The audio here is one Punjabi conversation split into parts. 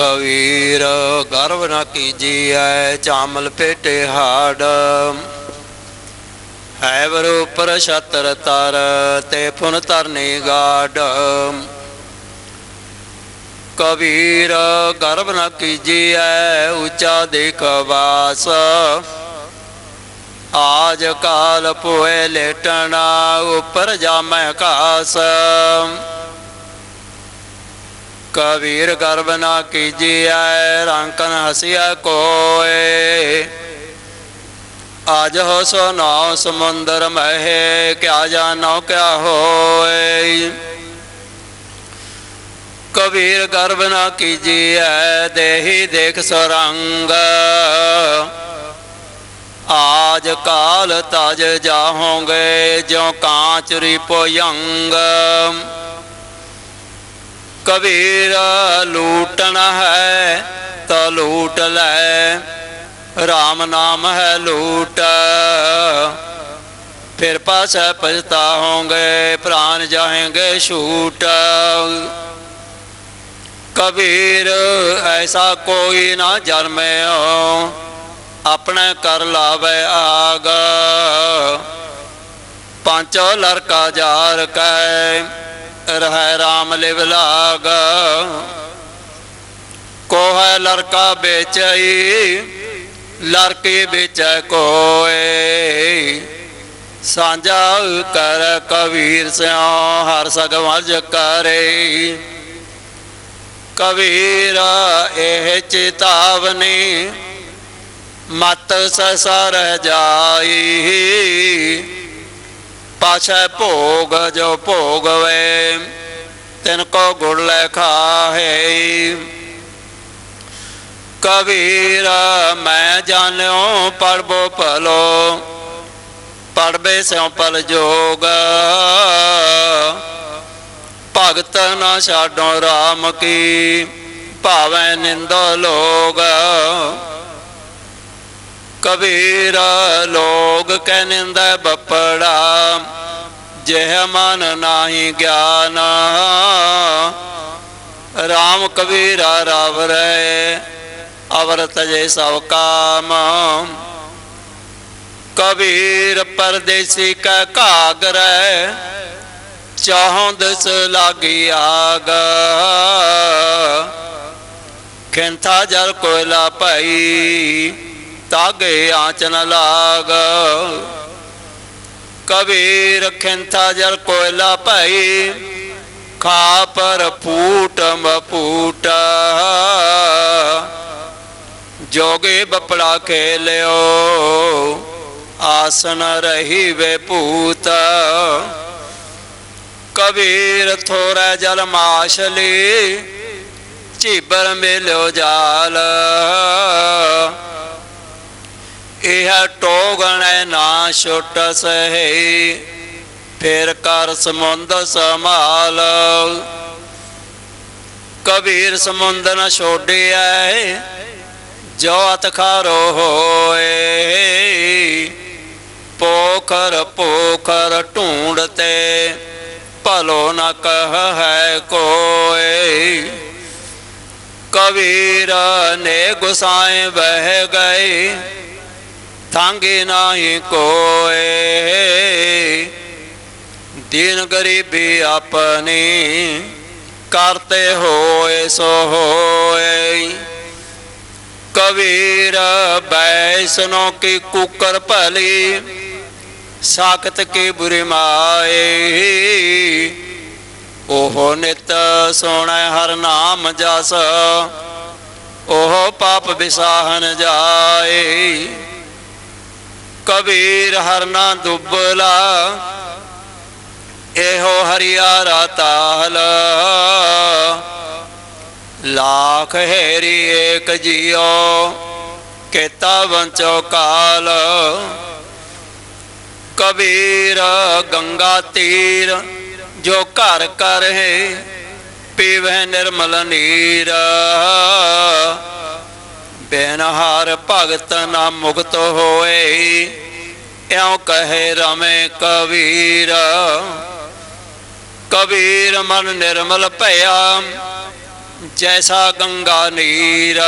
ਕਬੀਰ ਗਰਵ ਨ ਕੀਜੀਐ, ਚਾਮਲ ਪੇਟੇ ਹਾੜ। ਹੈ ਵਰ ਉਪਰ ਛਤਰ ਤਰ, ਤੇ ਫੁਨ ਤਰਨੀ ਗਾਡ ਕਬੀਰ ਗਰਵ ਨਾ ਕੀਜੀਐ, ਉੱਚਾ ਦੇਖ ਵਾਸ। ਆਜ ਕਾਲ ਪੋਏ ਲੇਟਣਾ, ਉਪਰ ਜਾਮੈ ਕਾਸ ਕਬੀਰ ਗਰਬ ਨਾ ਕੀਜੀਐ, ਰੰਕਨ ਹਸਿਆ ਕੋਏ। ਆਜ ਹੋ ਸੋ ਨਾਉ ਸਮੁੰਦਰ ਮਹਿ, ਕਿਆ ਜਾਣੋ ਕਿਆ ਹੋਏ। ਕਬੀਰ ਗਰਬ ਨਾ ਕੀਜੀਐ, ਦੇਹੀ ਦੇਖ ਸਰੰਗ। ਆਜ ਕਾਲ ਤਜ ਜਾਹੋਗੇ, ਜਿਉ ਕਾਂਚ ਰਿਪੋਯੰਗ ਕਬੀਰ ਲੂਟਣ ਹੈ ਤਾ ਲੂਟ ਲੈ। RAM ਨਾਮ ਹੈ ਲੂਟ। ਫਿਰ ਪਾਸੈ ਪਛਤਾਹੋਗੇ ਪ੍ਰਾਨ ਜਾਹੇਂਗੇ ਛੂਟ। ਕਬੀਰ, ਐਸਾ ਕੋਈ ਨਾ ਜਨਮਿਓ, ਆਪਣੇ ਕਰ ਲਾਵੇ ਆਗ। ਪਾਂਚੋ ਲੜਕਾ ਜਾਰ ਕੈ ਰਹਿ RAM ਲਿਵ ਲਾਗ। ਕੋ ਲੜਕਾ ਵੇਚਈ, ਲੜਕੇ ਵੇਚੈ ਕੋਏ। ਸਾਂਝਾ ਕਰ ਕਬੀਰ ਸਿਓ ਹਰ ਸਗਵਜ ਕਰੇ। ਕਬੀਰ ਇਹ ਚੇਤਾਵਨੀ, ਮਤ ਸਸਰ ਜਾਈ। ਪਾਛੈ ਭੋਗ ਜੋ ਭੋਗਵੇ, ਤਿਨ ਕੋ ਗੁੜ ਲੈ ਖਾਹੇ। ਕਬੀਰ, ਮੈਂ ਜਾਣਿਓ ਪੜਬੋ ਭਲੋ, ਪੜਬੇ ਸਿਉ ਪਲ ਜੋਗ। ਭਗਤ ਨਾ ਛਾਡੋ RAM ਕੀ, ਭਾਵੇਂ ਨਿੰਦੋ ਲੋਗ। ਕਬੀਰ ਲੋਗ ਕਹਿ ਨਿੰਦਾ ਬਪੜਾ, ਜਿਹ ਮਨ ਨਾਹੀ ਗਿਆਨ। RAM ਕਬੀਰਾ ਰਵ ਰੇ ਅਵਰ ਤਜੇ ਸਭ ਕਾਮ। ਕਬੀਰ ਪਰਦੇਸੀ ਕੈ ਘਾਗਰੈ ਚਾਹੋਂ ਦਸ ਲਾਗੀ ਆਗ। ਖਿੰਥਾ ਜਲ ਕੋਇਲਾ ਭਈ ਤਾਗੇ ਆਂਚ ਨ ਲਾਗ। ਕਬੀਰ ਖਿੰਥਾ ਜਲ ਕੋਇਲਾ ਭਾਈ ਖਾ ਪਰ ਫੂਟ ਮਪੂਟ। ਜੋਗੇ ਬਪੜਾ ਖੇਲਿਓ ਆਸਨ ਰਹੀ ਵੇ ਭੂਤ ਕਬੀਰ ਥੋੜਾ ਜਲ ਮਾਸ਼ਲੀ ਚੀਬਰ ਮੇਲਿਓ ਜਾਲ। ਇਹ ਟੋਗਣੈ ਨਾ ਛੁੱਟ ਸਹੀ। ਫੇਰ ਕਰ ਸਮੁੰਦ ਸਮਾਲ ਕਬੀਰ ਸਮੁੰਦ ਨ ਛੋੜਿਐ ਜੋ ਅਤਖਾਰੋ ਹੋਏ। ਪੋਖਰ ਪੋਖਰ ਢੂੰਡਤੇ ਭਲੋ ਨ ਕਹ ਹੈ ਕੋਏ। ਕਬੀਰ ਨੇ ਗੁਸਾਏ ਬਹਿ ਗਏ ਥਾਂਗੇ ਨਾਹੀ ਕੋਏ। ਦੀਨ ਗਰੀਬੀ ਆਪਣੀ ਕਰਤੇ ਹੋਏ ਸੋ ਹੋਏ। ਕਬੀਰ ਬੈਸਨੋ ਕੀ ਕੁਕਰ ਭਲੀ, ਸਾਖਤ ਕੀ ਬੁਰੀ ਮਾਏ। ਉਹ ਨਿਤ ਸੋਣੈ ਹਰ ਨਾਮ ਜਸ, ਉਹ ਪਾਪ ਵਿਸਾਹਨ ਜਾਏ। ਕਬੀਰ ਹਰਨਾ ਦੁਬਲਾ, ਇਹੋ ਹਰਿਆਰਾ ਤਾਲ। ਲਾਖ ਹੈਰੀ ਏਕ ਜੀਓ, ਕੇਤਾ ਵੰਚੋ ਕਾਲ। ਕਬੀਰ ਗੰਗਾ ਤੀਰ, ਜੋ ਘਰ ਕਰ ਹੈ, ਪੀਵੈ ਨਿਰਮਲ ਨੀਰ। ਬੇਨਹਾਰ ਭਗਤ ਨਾ ਮੁਕਤ ਹੋਏ। ਇਉ ਕਹੇ ਰਮੇ ਕਬੀਰ ਕਬੀਰ ਮਨ ਨਿਰਮਲ ਭਇਆ, ਜੈਸਾ ਗੰਗਾ ਨੀਰ।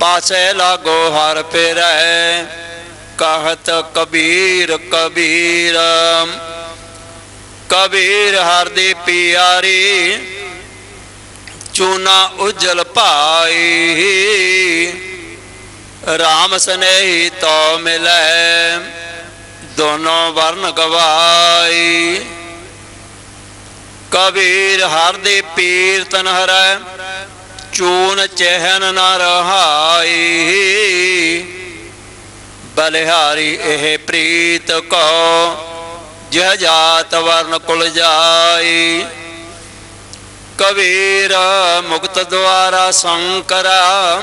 ਪਾਸੇ ਲਾਗੋ ਹਰ ਫਿਰੈ, ਕਹਤ ਕਬੀਰ ਕਬੀਰ। ਕਬੀਰ ਹਰ ਦੀ ਪਿਆਰੀ ਚੂਨਾ ਉਜਲ ਭਾਈ RAM ਸਨੇਹੀ ਤੋ ਮਿਲੈ, ਦੋਨੋਂ ਵਰਨ ਗਵਾਈ ਕਬੀਰ ਹਰ ਦੇ ਪੀਰ ਤਨ ਹਰੈ, ਚੂਨ ਚਹਿਨ ਨ ਰਹਾਈ ਬਲਿਹਾਰੀ ਇਹ ਪ੍ਰੀਤ ਕੋ, ਜਹ ਜਾਤ ਵਰਨ ਕੁਲ ਜਾਈ ਕਬੀਰ, ਮੁਕਤ ਦੁਆਰਾ ਸੰਕਰਾ।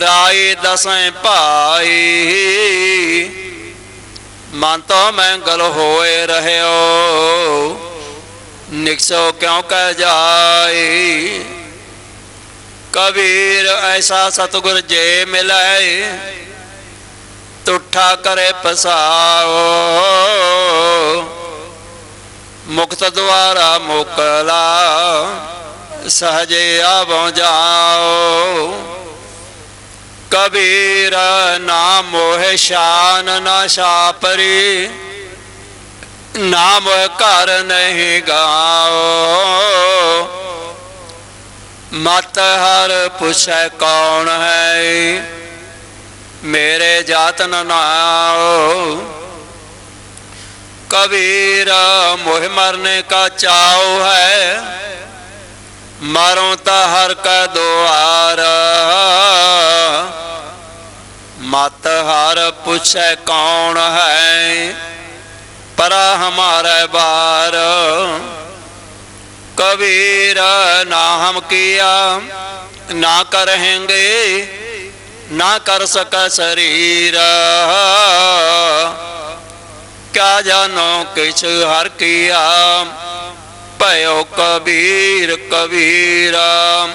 ਰਾਏ ਦਸੈਂ ਭਾਈ। ਮਨ ਤੋਂ ਮੰਗਲ ਹੋਏ ਰਹਿਓ। ਨਿਕਸੋ ਕਿਉ ਕਹਿ ਜਾਏ? ਕਬੀਰ, ਐਸਾ ਸਤਗੁਰ ਜੇ ਮਿਲੈ, ਤੁਠਾ ਕਰੇ ਪਸਾਓ। ਮੁਕਤ ਦੁਆਰਾ ਮੋਕਲਾ, ਸਹਜੇ ਆਵੋ ਜਾਓ। ਕਬੀਰ ਨਾਮ ਮੋਹ ਸ਼ਾਨ, ਨਾ ਸ਼ਾਪਰੀ ਨਾਮ ਘਰ ਨਹੀਂ ਗਾਓ। ਮਤ ਹਰ ਪੁੱਛੈ ਕੌਣ ਹੈ, ਮੇਰੇ ਜਾਤਨ ਨਾਓ। ਕਬੀਰਾ ਮੋਹ ਮਰਨੇ ਕਾ ਚਾਉ ਹੈ। ਮਾਰੋ ਤਾ ਹਰ ਕਾ ਦੁਆਰ। ਮਤ ਹਰ ਪੁੱਛੈ ਕੌਣ ਹੈ। ਪਰਾ ਹਮਾਰੇ ਬਾਰ। ਕਬੀਰ, ਨਾ ਹਮ ਕੀਆ, ਨਾ ਕਰਹਿੰਗੇ, ਨਾ ਕਰ ਸਕਾ ਸਰੀਰ। ਕਿਆ ਜਾਨੋ ਕਿਛ ਹਰ ਕੀਆ, ਭਇਓ ਕਬੀਰ ਕਬੀਰਾ।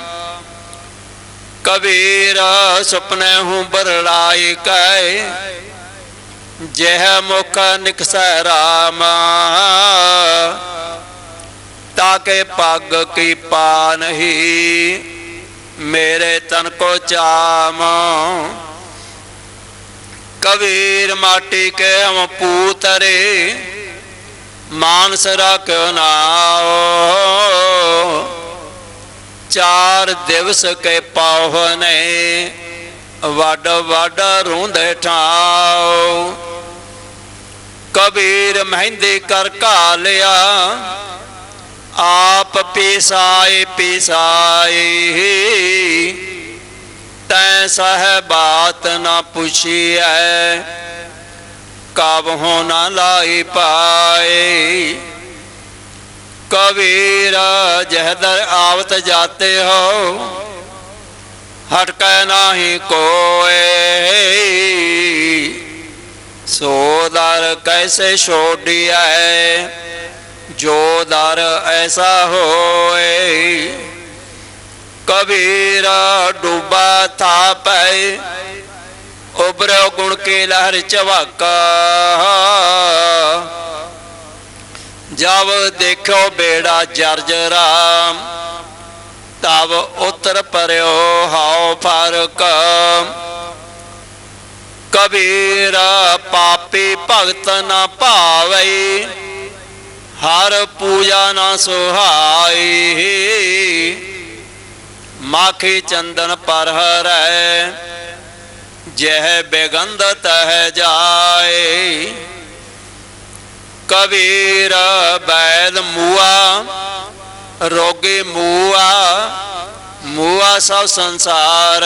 ਕਬੀਰ ਸੁਪਨੇ ਹੂੰ ਬਰਲਾਈ ਕੈ, ਜਹ ਮੁਖ ਨਿਕਸੈ ਰਾਮ। ਤਾਕੇ ਪੱਗ ਕੀ ਪਾ ਨਹੀਂ, ਮੇਰੇ ਤਨ ਕੋ ਚਾਮ। ਕਬੀਰ ਮਾਟੀ ਕੇ ਹਮ ਪੂਤਰੇ, ਮਾਨਸ ਰਖਿਓ ਨਾਓ ਚਾਰ ਦਿਵਸ ਕੇ ਪਾਵਨੇ ਵੱਡ ਵੱਡ ਰੁੰਦੇ ਠਾਓ ਕਬੀਰ ਮਹਿੰਦੀ ਕਰ ਘਾਲਿਆ, ਆਪ ਪੀਸਾਏ ਪੀਸਾਏ ਤੈ ਸਹਿ ਬਾਤ ਨਾ ਪੁੱਛੀਐ ਕਬ ਨਾ ਲਾਈ ਪਾਏ। ਕਬੀਰ ਜਹਦਰ ਆਵਤ ਜਾਤੇ ਹੋ, ਹਟਕੈ ਨਾਹੀ ਕੋਏ। ਸੋ ਦਰ ਕੈਸੇ ਛੋੜਿਐ, ਜੋ ਦਰ ਐਸਾ ਹੋਏ। ਕਬੀਰਾ ਡੂਬਾ ਥਾ ਪੈ ਉਬਰੋ ਗੁਣ ਕੇ ਲਹਿਰ ਚਵਾਕਾ। ਜਬ ਦੇਖੋ ਬੇੜਾ ਜਰਜਰਾ ਤਬ ਉਤਰ ਪਰਿਓ ਹਾਉ ਫ਼ਰਕ। ਕਬੀਰ ਪਾਪੀ ਭਗਤ ਨਾ ਭਾਵਈ ਹਰ ਪੂਜਾ ਨਾ ਸੁਹਾਈ। ਮਾਖੀ ਚੰਦਨ ਪਰ ਹਰੈ, ਜਹ ਬੇਗੰਧ ਤਹ ਜਾਏ। ਕਬੀਰ ਬੈਲ ਮੂਆ, ਰੋਗੇ ਮੂਆ ਮੂਆ ਸਭ ਸੰਸਾਰ।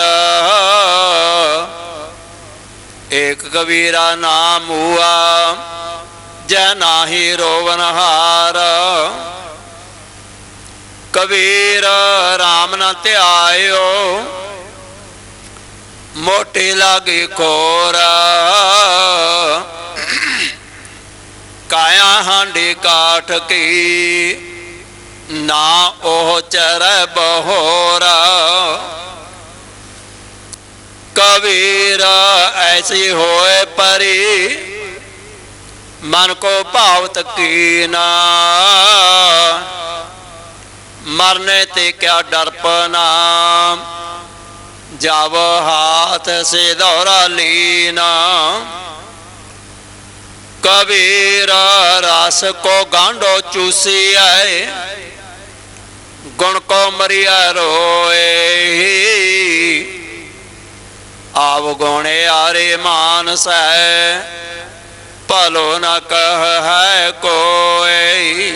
ਏਕ ਕਬੀਰਾ ਨਾਮ ਮੂਆ, ਜੈ ਨਾਹੀ ਰੋਵਨ ਹਾਰ। ਕਬੀਰ RAM ਨਾ ਧਿਆਇਓ। ਮੋਟੇ ਲਾਗੇ ਕੋਰਾ। ਕਾਇਆ ਹਾਂਡੇ ਕਾਠ ਕੀ, ਨਾ ਉਹ ਚਰੈ ਬਹੋਰਾ। ਕਬੀਰ, ਐਸੀ ਹੋਏ ਪਰੀ, ਮਨ ਕੋ ਭਾਵਤ ਕੀਨਾ। ਮਰਨੇ ਤੇ ਕਿਆ ਡਰਪਨਾ ਜਬ ਹਾਥ ਸੇ ਦੌਰਾ ਲੀਨਾ ਕਬੀਰ ਰਸ ਕੋ ਗਾਂਡੋ ਚੂਸੀ ਆਏ ਗੁਣ ਕੋ ਮਰਿਆ ਰੋਏ। ਆਵ ਗੁਣੇ ਆਰੇ ਮਾਨਸੈ। ਭਲੋ ਨ ਕਹ ਹੈ ਕੋਈ